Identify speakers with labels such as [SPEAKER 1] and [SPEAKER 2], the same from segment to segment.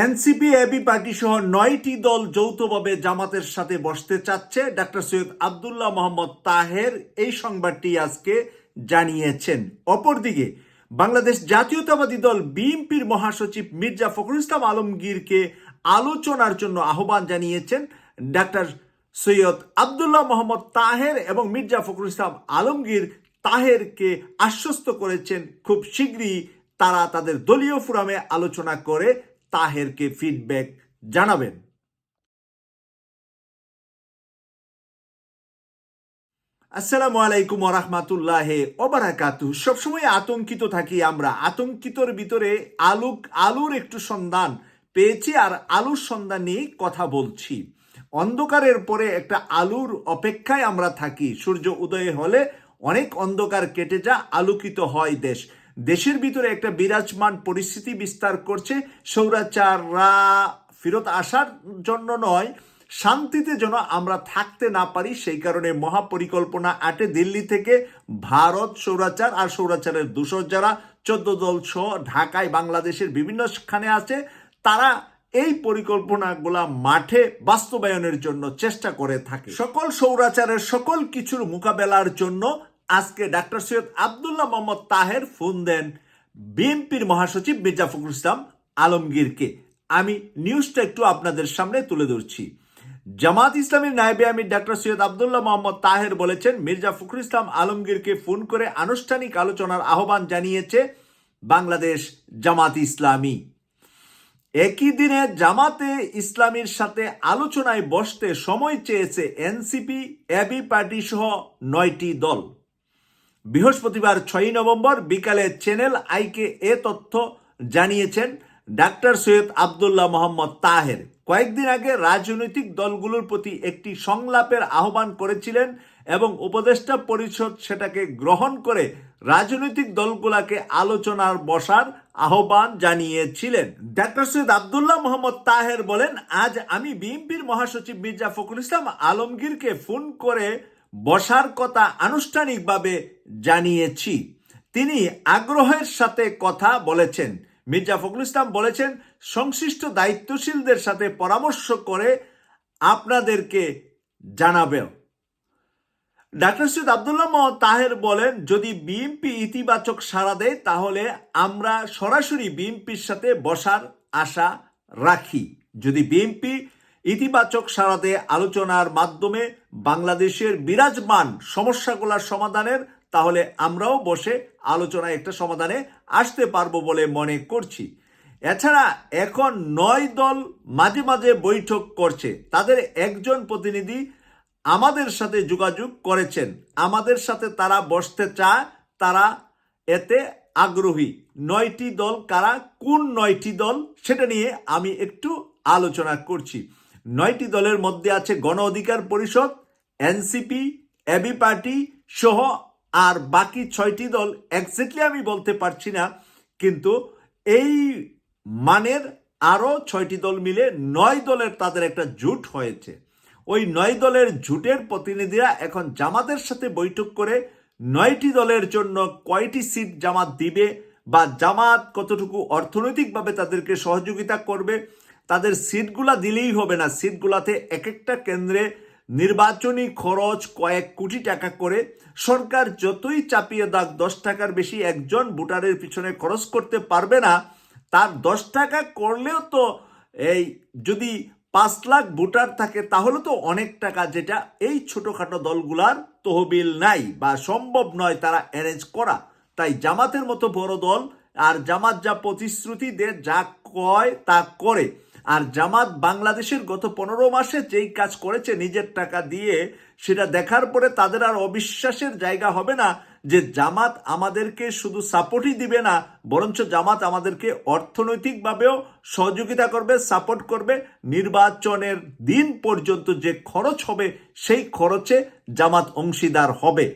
[SPEAKER 1] NCP, AB party সহ নয়টি দল যৌথভাবে জামাতের সাথে বসতে চাচ্ছে। ডাক্তার সৈয়দ আবদুল্লাহ মোহাম্মদ তাহের এই সংবাদটি আজকে জানিয়েছেন। অপরদিকে, বাংলাদেশ জাতীয়তাবাদী দল বিএনপির মহাসচিব মির্জা ফখরুল ইসলাম আলমগীরকে আলোচনার জন্য আহ্বান জানিয়েছেন ডাক্তার সৈয়দ আবদুল্লাহ মোহাম্মদ তাহের এবং মির্জা ফখরুল ইসলাম আলমগীর তাহেরকে আশ্বস্ত করেছেন। খুব শীঘ্রই তারা তাদের দলীয় ফোরামে আলোচনা করে তাহেরকে ফিডব্যাক জানাবেন। আসসালামু আলাইকুম ওরহমাতুল্লাহ ওবারাকাতু সবসময় আতঙ্কিত থাকি আমরা। আতঙ্কিতর ভিতরে আলুক, আলুর একটু সন্ধান পেয়েছি আর আলুর সন্ধান নিয়ে কথা বলছি। অন্ধকারের পরে একটা আলুর অপেক্ষায় আমরা থাকি। সূর্য উদয় হলে অনেক অন্ধকার কেটে যা আলোকিত হয় দেশ। দেশের ভিতরে একটা বিরাজমান পরিস্থিতি বিস্তার করছে। সৌরাচাররা ফেরত আসার জন্য নয়, শান্তিতে যেন আমরা থাকতে না পারি, সেই কারণে মহাপরিকল্পনা আটে দিল্লি থেকে ভারত সৌরাচার আর সৌরাচারের দূষর যারা চোদ্দ দল সহ ঢাকায় বাংলাদেশের বিভিন্ন স্থানে আছে, তারা এই পরিকল্পনাগুলা মাঠে বাস্তবায়নের জন্য চেষ্টা করে থাকে। সকল সৌরাচারের সকল কিছুর মোকাবেলার জন্য আজকে ডাক্তার সৈয়দ আবদুল্লাহ মোহাম্মদ তাহের ফোন দেন বিএনপির মহাসচিব মির্জা ফখরুল ইসলাম আলমগীরকে। আমি নিউজটা একটু আপনাদের সামনে তুলে ধরছি। জামাত ইসলামের নায়েবে আমির ডাক্তার সৈয়দ আবদুল্লাহ মোহাম্মদ তাহের বলেছেন, মির্জা ফখরুল ইসলাম আলমগীরকে ফোন করে আনুষ্ঠানিক আলোচনার আহ্বান জানিয়েছে বাংলাদেশ জামাত ইসলামী। একই দিনে জামাতে ইসলামীর সাথে আলোচনায় বসতে সময় চেয়েছে এনসিপি, এবি পার্টি সহ নয়টি দল। বৃহস্পতিবার ছয়ই নভেম্বর বিকালে চ্যানেল আইকে এ তথ্য জানিয়েছেন ডাক্তার সৈয়দ আবদুল্লাহ মোহাম্মদ তাহের। কয়েকদিন আগে রাজনৈতিক দলগুলোর প্রতি একটি সংলাপের আহ্বান করেছিলেন এবং উপদেষ্টা পরিষদ সেটাকে গ্রহণ করে রাজনৈতিক দলগুলাকে আলোচনার বসার আহ্বান জানিয়েছিলেন। ডাক্তার সৈয়দ আবদুল্লাহ মোহাম্মদ তাহের বলেন, আজ আমি বিএনপির মহাসচিব মির্জা ফখরুল ইসলাম আলমগীরকে ফোন করে বসার কথা আনুষ্ঠানিকভাবে জানিয়েছি। তিনি আগ্রহের সাথে কথা বলেছেন। মির্জা ফখরুল ইসলাম বলেছেন, সংশ্লিষ্ট দায়িত্বশীলদের সাথে পরামর্শ করে আপনাদেরকে জানাবে ডাক্তার সৈয়দ আবদুল্লাহ মোহাম্মদ তাহের বলেন, যদি বিএনপি ইতিবাচক সাড়া দেয়, তাহলে আমরা সরাসরি বিএনপির সাথে বসার আশা রাখি। যদি বিএনপি ইতিবাচক সাড়া দেয় আলোচনার মাধ্যমে বাংলাদেশের বিরাজমান সমস্যাগুলোর সমাধানের, তাহলে আমরাও বসে আলোচনায় একটা সমাধানে আসতে পারব বলে মনে করছি। এছাড়া এখন নয় দল মাঝে মাঝে বৈঠক করছে। তাদের একজন প্রতিনিধি আমাদের সাথে যোগাযোগ করেছেন। আমাদের সাথে তারা বসতে চায়, তারা এতে আগ্রহী। নয়টি দল কারা, কোন নয়টি দল, সেটা নিয়ে আমি একটু আলোচনা করছি। নয়টি দলের মধ্যে আছে গণ অধিকার পরিষদ এনসিপি, এবি পার্টি সহ আর বাকি ছয়টি দল এক্স্যাক্টলি আমি বলতে পারছি না, কিন্তু এই মানের আরও ছয়টি দল মিলে নয় দলের তাদের একটা জুট হয়েছে। ওই নয় দলের জুটের প্রতিনিধিরা এখন জামাতের সাথে বৈঠক করে নয়টি দলের জন্য কয়টি সিট জামাত দিবে বা জামাত কতটুকু অর্থনৈতিকভাবে তাদেরকে সহযোগিতা করবে, তাদের সিটগুলা দিলেই হবে না। সিটগুলাতে এক একটা কেন্দ্রে নির্বাচনী খরচ কয়েক কোটি টাকা করে সরকার যতই চাপিয়ে দাগ দশ টাকার বেশি একজন ভোটারের পিছনে খরচ করতে পারবে না, তার দশ টাকা করলেও তো এই যদি পাঁচ লাখ ভোটার থাকে তাহলে তো অনেক টাকা যেটা এই ছোটখাটো দলগুলার তহবিল নাই বা সম্ভব নয় তারা অ্যারেঞ্জ করা। তাই জামাতের মতো বড় দল আর জামাত যা প্রতিশ্রুতি দেয়, যা কয় তা করে। আর জামাত বাংলাদেশের গত পনেরো মাসে যেই কাজ করেছে নিজের টাকা দিয়ে, সেটা দেখার পরে তাদের আর অবিশ্বাসের জায়গা হবে না যে জামাত আমাদেরকে শুধু সাপোর্টই দিবে না, বরঞ্চ জামাত আমাদেরকে অর্থনৈতিকভাবেও সহযোগিতা করবে সাপোর্ট করবে। নির্বাচনের দিন পর্যন্ত যে খরচ হবে, সেই খরচে জামাত অংশীদার হবে।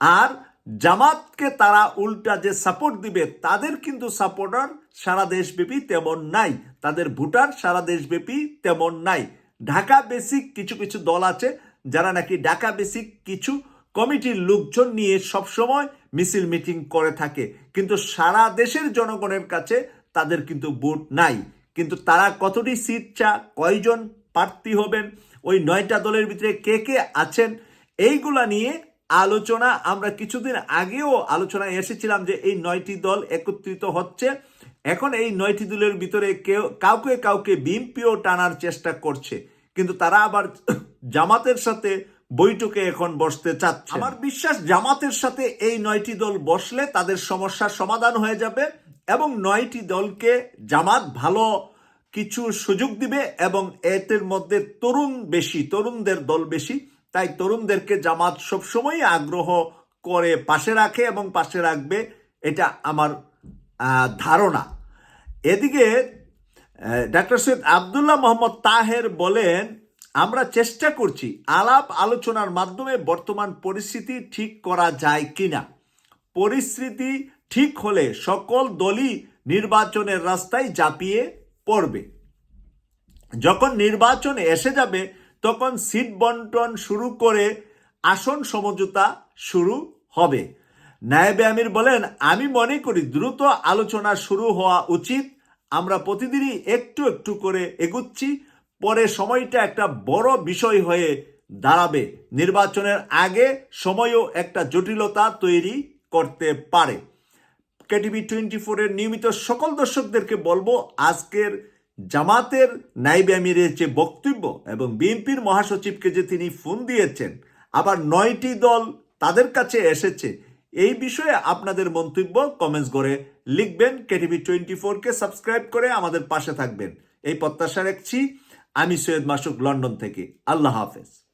[SPEAKER 1] আর জামাতকে তারা উল্টা যে সাপোর্ট দিবে, তাদের কিন্তু সাপোর্টার সারা দেশব্যাপী তেমন নাই। তাদের ভোটার সারা দেশব্যাপী তেমন নাই। ঢাকা বেসিক কিছু কিছু দল আছে যারা নাকি ঢাকা বেসিক কিছু কমিটির লোকজন নিয়ে সবসময় মিছিল মিটিং করে থাকে। কিন্তু সারা দেশের জনগণের কাছে তাদের কিন্তু ভোট নাই। কিন্তু তারা কতটি সিট চা কয়জন প্রার্থী হবেন, ওই নয়টা দলের ভিতরে কে কে আছেন, এইগুলা নিয়ে আলোচনা আমরা কিছুদিন আগেও আলোচনায় এসেছিলাম যে এই নয়টি দল একত্রিত হচ্ছে। এখন এই নয়টি দলের ভিতরে কেউ, কাউকে কাউকে বিএনপিও টানার চেষ্টা করছে, কিন্তু তারা আবার জামাতের সাথে বৈঠকে এখন বসতে চাচ্ছে। আমার বিশ্বাস জামাতের সাথে এই নয়টি দল বসলে তাদের সমস্যার সমাধান হয়ে যাবে এবং নয়টি দলকে জামাত ভালো কিছু সুযোগ দিবে এবং এদের মধ্যে তরুণ বেশি, তরুণদের দল বেশি, তাই তরুণদেরকে জামাত সবসময় আগ্রহ করে পাশে রাখে এবং পাশে রাখবে, এটা আমার ধারণা। এদিকে ডাক্তার সৈয়দ আবদুল্লাহ মোহাম্মদ তাহের বলেন, আমরা চেষ্টা করছি, আলাপ আলোচনার মাধ্যমে বর্তমান পরিস্থিতি ঠিক করা যায় কিনা। পরিস্থিতি ঠিক হলে সকল দলই নির্বাচনের রাস্তায় ঝাঁপিয়ে পড়বে। যখন নির্বাচন এসে যাবে, তখন সিট বন্টন শুরু করে আসন সমঝোতা শুরু হবে। নায়েবে আমির বলেন, আমি মনে করি দ্রুত আলোচনা শুরু হওয়া উচিত। আমরা প্রতিদিনই একটু একটু করে এগুচ্ছি। পরে সময়টা একটা বড় বিষয় হয়ে দাঁড়াবে। নির্বাচনের আগে সময়ও একটা জটিলতা তৈরি করতে পারে। কেটিভি টোয়েন্টি ফোরের নিয়মিত সকল দর্শকদেরকে বলব, আজকের জামাতের নাইবে আমিরের যে বক্তব্য এবং বিএনপির মহাসচিবকে যে তিনি ফোন দিয়েছেন, আবার নয়টি দল তাদের কাছে এসেছে। এই বিষয়ে আপনাদের মন্তব্য কমেন্টস করে লিখবেন। কেটিভি টোয়েন্টি ফোরকে সাবস্ক্রাইব করে আমাদের পাশে থাকবেন। এই প্রত্যাশা রাখছি। আমি সৈয়দ মাসুক, লন্ডন থেকে। আল্লাহ হাফেজ।